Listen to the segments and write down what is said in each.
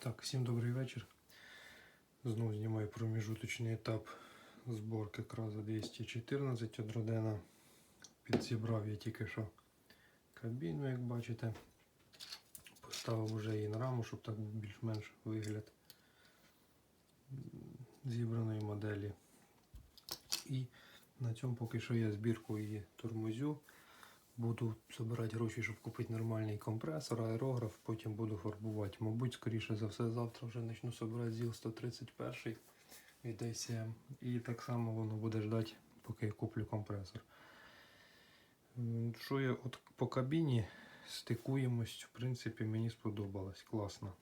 Так, всім добрий вечір. Знову знімаю проміжуточний етап зборки краза 214 від Родена. Підзібрав я тільки що кабіну, як бачите. Поставив вже її на раму, щоб так був більш-менш вигляд зібраної моделі. І на цьому поки що я збірку її тормозю. Буду збирати гроші, щоб купити нормальний компресор, аерограф, потім буду фарбувати. Мабуть, скоріше за все, завтра вже почну збирати ЗІЛ 131 від ACM. І так само воно буде ждати, поки я куплю компресор. Що я от по кабіні стикуємость, в принципі, мені сподобалось. Класно.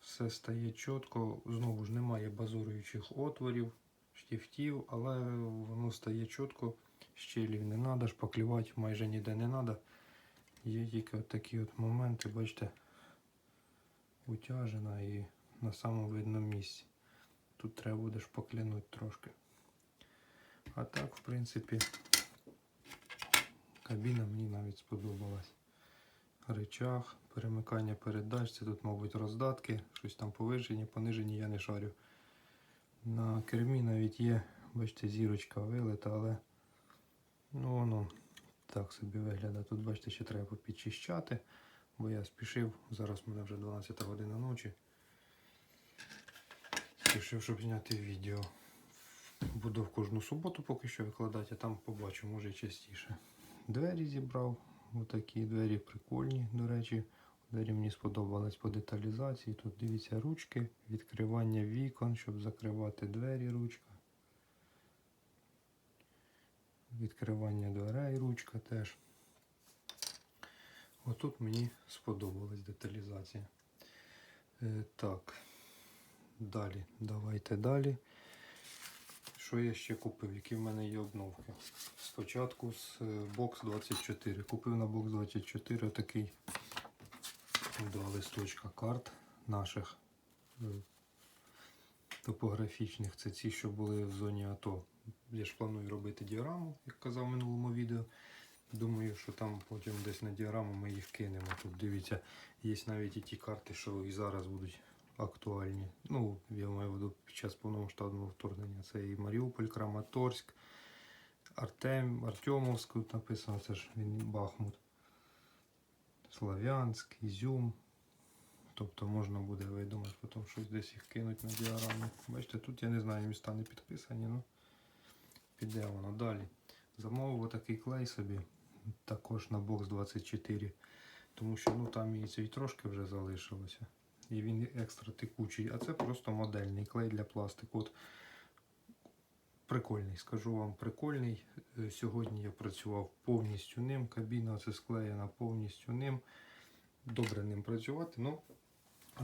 Все стає чітко. Знову ж немає базуруючих отворів, штифтів, але воно стає чітко щелів не треба, шпаклювати майже ніде не треба. Є тільки от такі от моменти, бачите, утяжена і на самому видному місці. Тут треба буде шпаклянути трошки. А так, в принципі, кабіна мені навіть сподобалась. Рычаг, перемикання передач, це тут, мабуть, роздатки, щось там повишені, понижені, я не шарю. На кермі навіть є, бачите, зірочка вилита, але Ну, воно так собі виглядає. Тут, бачите, ще треба підчищати, бо я спішив. Зараз мене вже 12 година ночі. Спішив, щоб зняти відео. Буду в кожну суботу поки що викладати, а там побачу, може частіше. Двері зібрав. Отакі двері прикольні, до речі. Двері мені сподобались по деталізації. Тут дивіться ручки, відкривання вікон, щоб закривати двері, ручка. відкривання дверей, ручка теж. Отут мені сподобалась деталізація. Е, так, далі, давайте далі. Що я ще купив? Які в мене є обновки? Спочатку з е, Box 24. Купив на Box 24 такий два листочка карт наших е, топографічних. Це ці, що були в зоні АТО. Я ж планую робити діаграму, як казав в минулому відео. Думаю, що там потім десь на діаграму ми їх кинемо. Тут дивіться, є навіть і ті карти, що і зараз будуть актуальні. Ну, я маю в виду під час повномасштабного вторгнення. Це і Маріуполь, Краматорськ, Артем, Артемовськ, написано, це ж він Бахмут. Славянськ, Ізюм. Тобто можна буде видумати, потім щось десь їх кинуть на діаграму. Бачите, тут я не знаю, міста не підписані, ну піде воно далі. Замовив отакий клей собі, також на бокс 24. Тому що ну, там і цей трошки вже залишилося. І він екстра текучий. А це просто модельний клей для пластику. От, прикольний, скажу вам, прикольний. Е, Сьогодні я працював повністю ним. Кабіна це склеєна повністю ним. Добре ним працювати, ну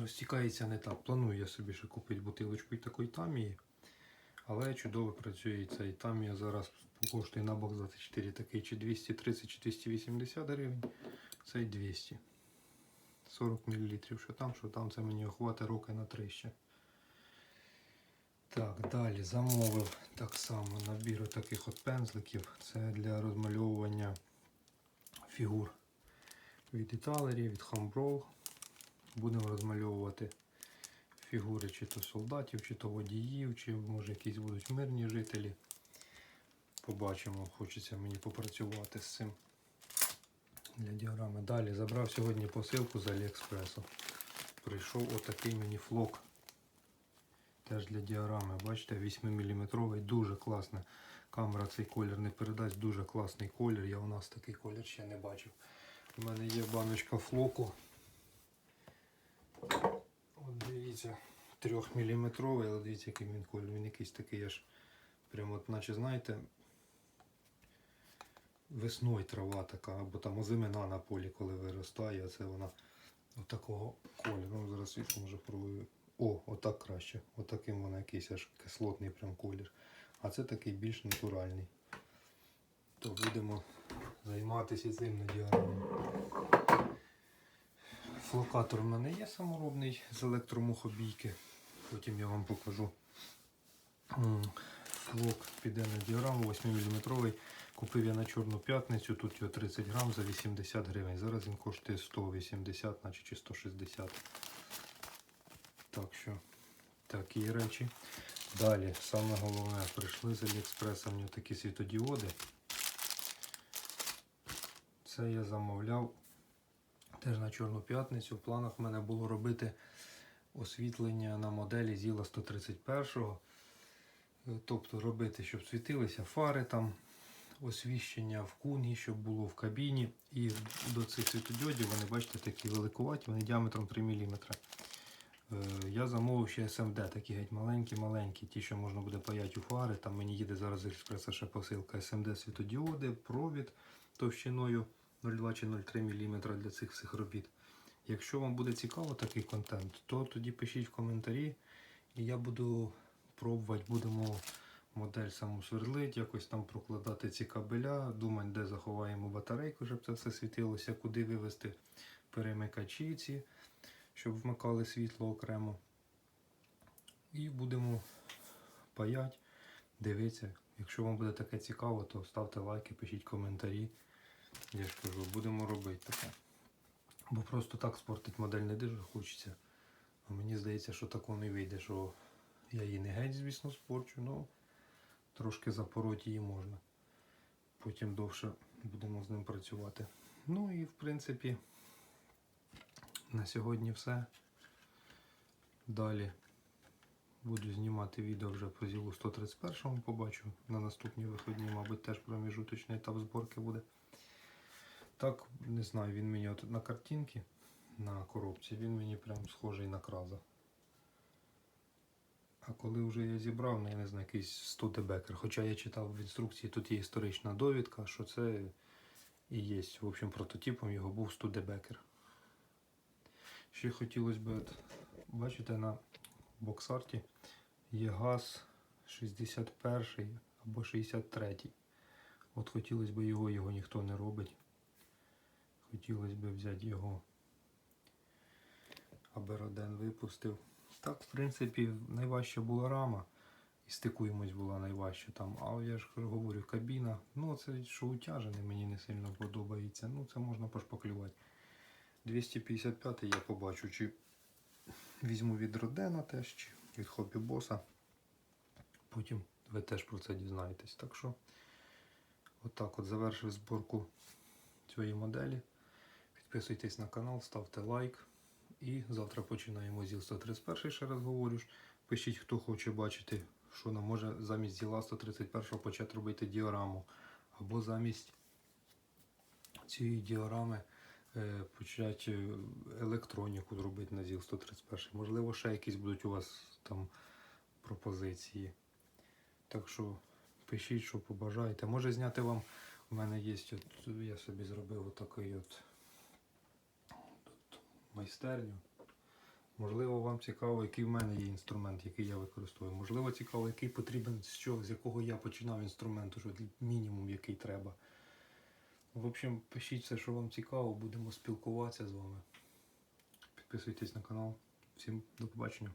розтікається не так. Планую я собі ще купити бутилочку і такої тамії. Але чудово працює цей тамія зараз коштує на бок 24 такий чи 230 чи 280 гривень. Цей 200. 40 мл. Що там, що там, це мені охватить роки на 3 ще. Так, далі замовив так само набір таких от пензликів. Це для розмальовування фігур від Італері, від Хамброу. Будемо розмальовувати фігури чи то солдатів, чи то водіїв, чи може якісь будуть мирні жителі. Побачимо, хочеться мені попрацювати з цим для діаграми. Далі забрав сьогодні посилку з Аліекспресу. Прийшов отакий мені флок. Теж для діаграми. Бачите, 8-мм, дуже класна. Камера цей колір не передасть, дуже класний колір. Я у нас такий колір ще не бачив. У мене є баночка флоку. От дивіться, 3 мм, але дивіться, який він колір. Він якийсь такий аж прямо, от, наче знаєте, весною трава така, або там озимина на полі, коли виростає, це вона отакого кольору. Ну, зараз світло може пробую. О, отак краще. Отаким вона якийсь аж кислотний прям колір. А це такий більш натуральний. То будемо займатися цим на діаграмі. Флокатор в мене є саморобний з електромухобійки. Потім я вам покажу. Флок піде на діаграму 8-мм. Купив я на Чорну п'ятницю, тут його 30 грам за 80 гривень. Зараз він коштує 180, наче чи 160. Так що такі речі. Далі, саме головне, прийшли з Аліекспреса мені такі світодіоди. Це я замовляв теж на Чорну п'ятницю. В планах в мене було робити освітлення на моделі Зіла 131. Е, Тобто робити, щоб світилися фари там, освіщення в кунгі, щоб було в кабіні. І до цих світодіодів вони, бачите, такі великуваті, вони діаметром 3 мм. Я замовив ще SMD, такі геть маленькі-маленькі, ті, що можна буде паяти у фари. Там мені їде зараз з експреса ще посилка SMD світодіоди, провід товщиною 0,2 чи 0,3 мм для цих всіх робіт. Якщо вам буде цікаво такий контент, то тоді пишіть в коментарі, і я буду пробувати, будемо модель саму сверлити, якось там прокладати ці кабеля, думати, де заховаємо батарейку, щоб це все світилося, куди вивести перемикачі ці, щоб вмикали світло окремо. І будемо паять, дивитися. Якщо вам буде таке цікаво, то ставте лайки, пишіть коментарі. Я ж кажу, будемо робити таке. Бо просто так спортить модель не дуже хочеться. А мені здається, що такого не вийде, що я її не геть, звісно, спорчу, але трошки запороти її можна. Потім довше будемо з ним працювати. Ну і в принципі на сьогодні все. Далі буду знімати відео вже по зілу 131 побачу. На наступні виходні, мабуть, теж проміжуточний етап зборки буде. Так, не знаю, він мені от на картинці, на коробці, він мені прям схожий на краза. А коли вже я зібрав, ну я не знаю, якийсь 100 дебекер. Хоча я читав в інструкції, тут є історична довідка, що це і є. В общем, прототипом його був 100 дебекер. Ще хотілося б, от, бачите, на боксарті є газ 61 або 63. От хотілося б його, його ніхто не робить. Хотілося б взяти його, аби Роден випустив. Так, в принципі, найважча була рама. І стикуємось була найважча там. А я ж говорю, кабіна. Ну, це що утяжене, мені не сильно подобається. Ну, це можна пошпаклювати. 255 я побачу, чи візьму від Родена теж, чи від Хобі Боса. Потім ви теж про це дізнаєтесь. Так що, отак от завершив зборку цієї моделі. Підписуйтесь на канал, ставте лайк. І завтра починаємо зіл 131, ще раз говорю. Пишіть, хто хоче бачити, що нам може замість зіла 131 почати робити діораму. Або замість цієї діорами почати е, електроніку зробити на ЗІЛ 131. Можливо, ще якісь будуть у вас там пропозиції. Так що пишіть, що побажаєте. Може зняти вам. У мене є, от, я собі зробив отакий от тут майстерню. Можливо, вам цікаво, який в мене є інструмент, який я використовую. Можливо, цікаво, який потрібен, з чого, з якого я починав інструмент, уже мінімум, який треба. В общем, пишіть все, що вам цікаво, будемо спілкуватися з вами. Підписуйтесь на канал. Всім до побачення.